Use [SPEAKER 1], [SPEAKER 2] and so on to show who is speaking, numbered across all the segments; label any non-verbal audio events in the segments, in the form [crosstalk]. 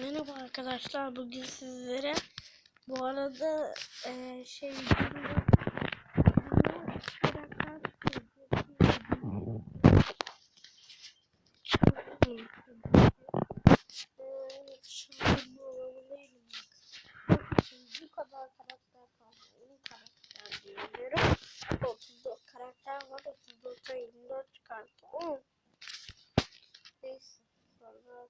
[SPEAKER 1] Merhaba arkadaşlar bugün sizlere bu arada eee şey videomda- videomda karakter çiziyorum. Çok iyi. Eee, şimdi bu olabileyim bak. Bakın bu kadar karakter kaldı. 10 karakter diyorum. 34 karakter var. 34'e 24 çıkarttı. 10. Neyse. Sonra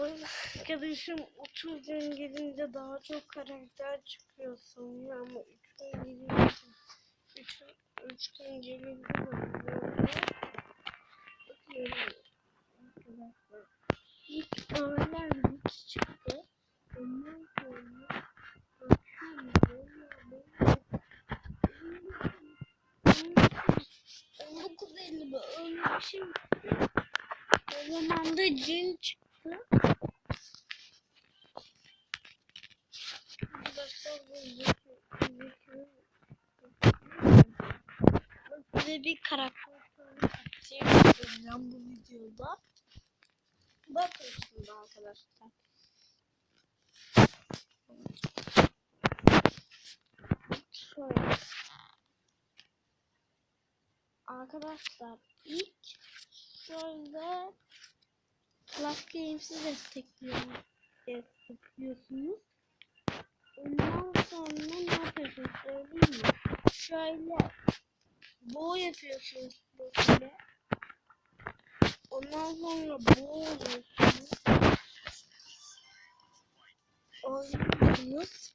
[SPEAKER 1] Oyun arkadaşım 30 gün gelince daha çok karakter çıkıyor sanıyor ama 3 gün gelince 3, 3 gün gelince bakıyorum. İlk öğlen hiç çıktı. Ondan sonra akşam böyle böyle 19.50 mi? Öyle bir şey. O zaman da cin çıktı. Arkadaşlar bu zeki- zeki- Ben size bir karakter göstereceğim bu videoda. Bakın şimdi arkadaşlar. Şöyle. Arkadaşlar ilk şöyle Class Games'i destekliyor, destekliyorsunuz. Ondan sonra ne yapıyorsunuz söyleyeyim mi? Şöyle boğ yapıyorsunuz böyle. Ondan sonra boğ oluyorsunuz. Oynuyorsunuz.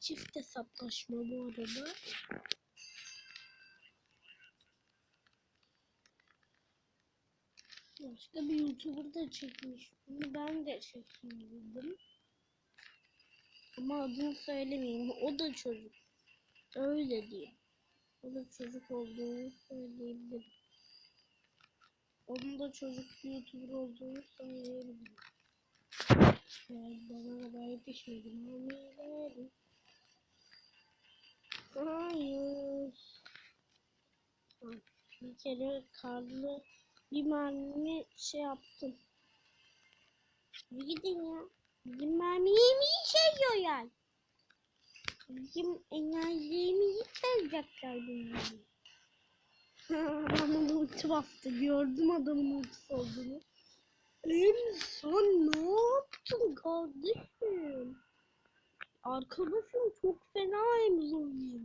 [SPEAKER 1] Çift hesaplaşma bu arada. Başka bir YouTuber da çekmiş. Bunu ben de çekeyim dedim. Ama adını söylemeyeyim. O da çocuk. Öyle diyeyim. O da çocuk olduğunu söyleyebilirim. Onun da çocuk YouTuber olduğunu söyleyebilirim. Yani bana kadar yetişmedim. Hamilerim. Hayır. Bir kere karlı bir mermi şey yaptım. Bir gidin ya. Bizim mermiyi şey yani. Bizim enerjimizi çalacaklar bunları. Adamın ulti bastı. Gördüm adamın ultisi olduğunu. Em sen ne yaptın kardeşim? Arkadaşım çok fena emz oynuyor.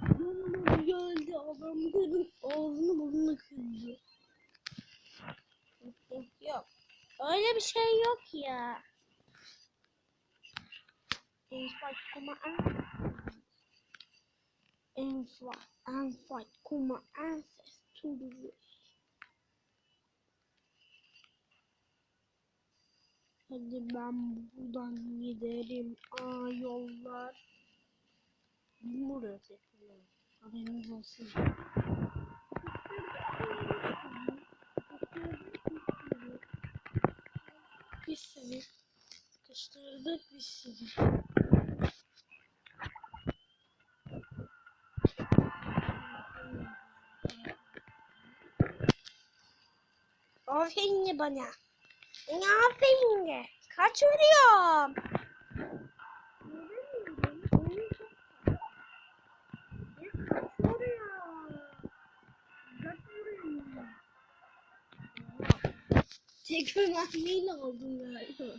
[SPEAKER 1] Yanıma geldi adamların ağzını burnunu kırdı. Yok. Öyle bir şey yok ya. En fight kuma en fight en fight kuma en ses turuyoruz. Hadi ben buradan giderim. Aa yollar. Buraya tekrar. Haberiniz olsun. Bir seni sıkıştırdık bir seni. Aferin bana. Aferin de. Kaç vuruyorum? Tek mermiyle aldım galiba.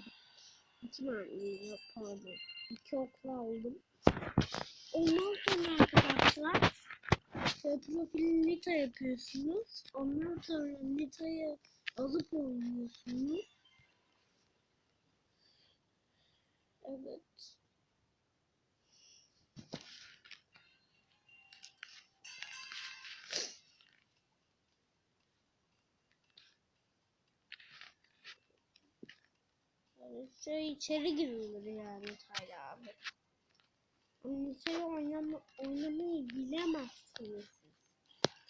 [SPEAKER 1] İki mermiyle pardon. İki okla aldım. Ondan sonra arkadaşlar şey, profil Nita yapıyorsunuz. Ondan sonra Nita'yı alıp oynuyorsunuz. Evet. Şey içeri girilir yani Tayla abi. Nita'yı oynama, oynamayı bilemezsiniz.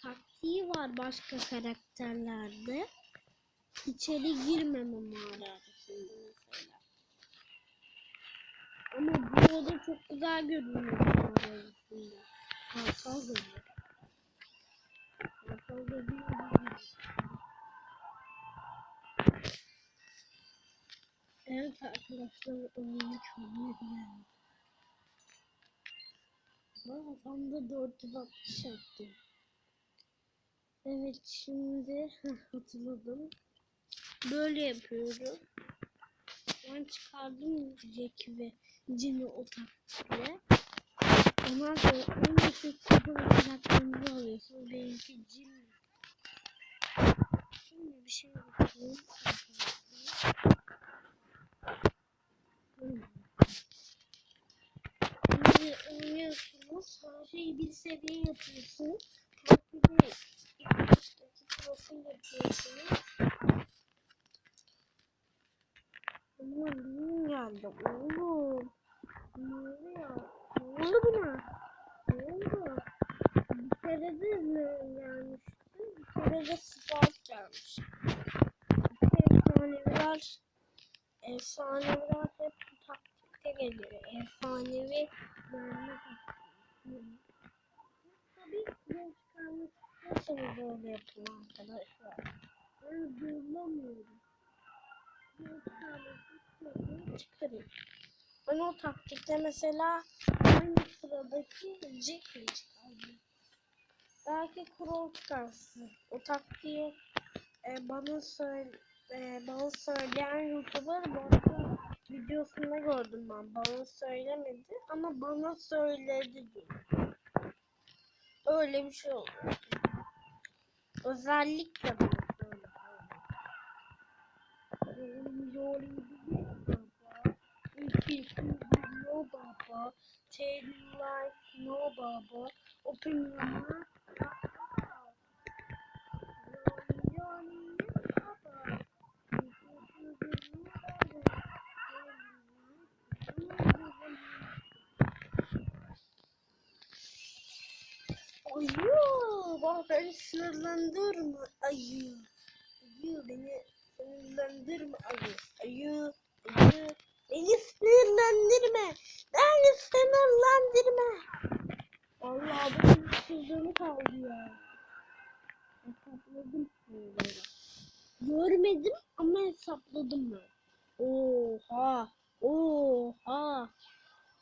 [SPEAKER 1] Taktiği var başka karakterlerde içeri girmeme mağarasında mesela. Ama bu oda çok güzel görünüyor mağarasında. Masal görünüyor. Masal görünüyor. Evet arkadaşlar oyunu çok iyi Valla tam da 460 yaptım. Evet şimdi [laughs] hatırladım. Böyle yapıyorum. Ben çıkardım Jack ve Jin'i o taktiğe. Ondan sonra yüksek kupa karakterimizi alıyorsunuz. Benimki Jin. Şimdi bir şey yapayım. Şimdi oynuyorsunuz. Her şeyi bir seviye yapıyorsunuz. Profili ilk baştaki yapıyorsunuz. Aman benim geldi oğlum. Ne oluyor? Ne oldu buna? Ne oldu? Bir kere de gelmişti? Bir kere de spark gelmiş. Efsaneviler, efsaneviler hep bu taktikte geliyor. Efsanevi verme taktiği. Tabii ki de çıkarmak istiyorsanız böyle yapın arkadaşlar. Ben duyulamıyorum. Ben çıkarmak çıkarayım. Ben o taktikte mesela aynı sıradaki Jack'i çıkardım. Belki Crow çıkarsın. O taktiği e, bana söyle e, bana söyleyen YouTuber bana videosunda gördüm ben. Bana söylemedi ama bana söyledi diyor. Öyle bir şey oluyor. Özellikle bana söyledi. No baba. Take like, no baba. Open your ah. mouth. Ayy, bak beni sinirlendirme ayy. Ayy beni sinirlendirme ayy. Ayy, ayy. Beni sinirlendirme. Beni sinirlendirme. Vallahi benim sözümü kaldı ya. Hesapladım bunları. Görmedim ama hesapladım ben. Oha. Oha.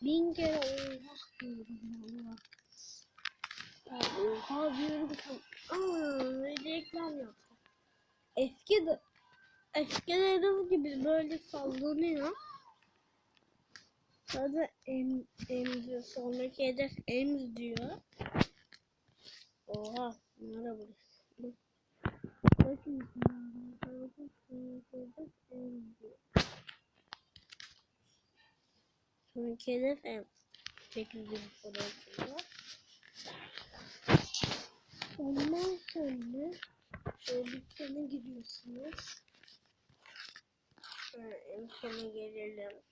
[SPEAKER 1] Bin kere oha diyorum valla. Oha diyorum ki. Aa, reklam yaptı. Eski de eskilerimiz gibi böyle sallanıyor. Sonra em, em diyor. Sonraki hedef em diyor. Oha. Nerede burası? Bakın. Sonraki hedef em. Şekilde bir fotoğrafı Ondan sonra şöyle bir sene gidiyorsunuz. Şöyle en sona gelelim.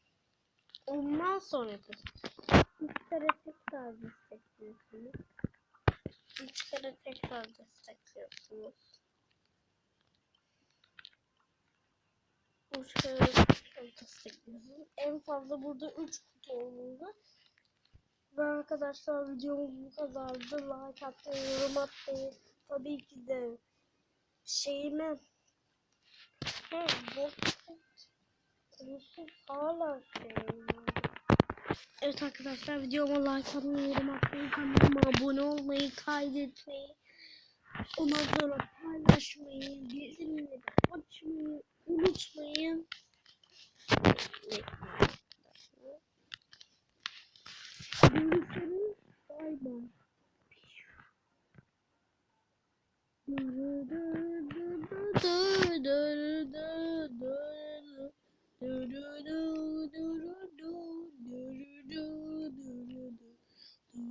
[SPEAKER 1] Ondan sonra üç kere tekrar destekliyorsunuz. Üç kere tekrar destekliyorsunuz. Üç kere destekliyorsunuz. En fazla burada üç kutu olduğunda ve arkadaşlar videomuz bu kadardı. Like atmayı, yorum atmayı, tabii ki de şeyime He, bu hala şey. Evet arkadaşlar videoma like atmayı, yorum atmayı, kanalıma abone olmayı, kaydetmeyi, ondan sonra paylaşmayı, bildirimleri açmayı unutmayın. Görüşürüz. Bay bay. Dur dur dur dur dur dur dur dur dur dur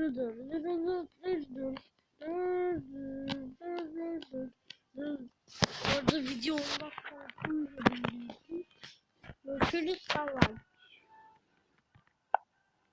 [SPEAKER 1] dırı dırı dırı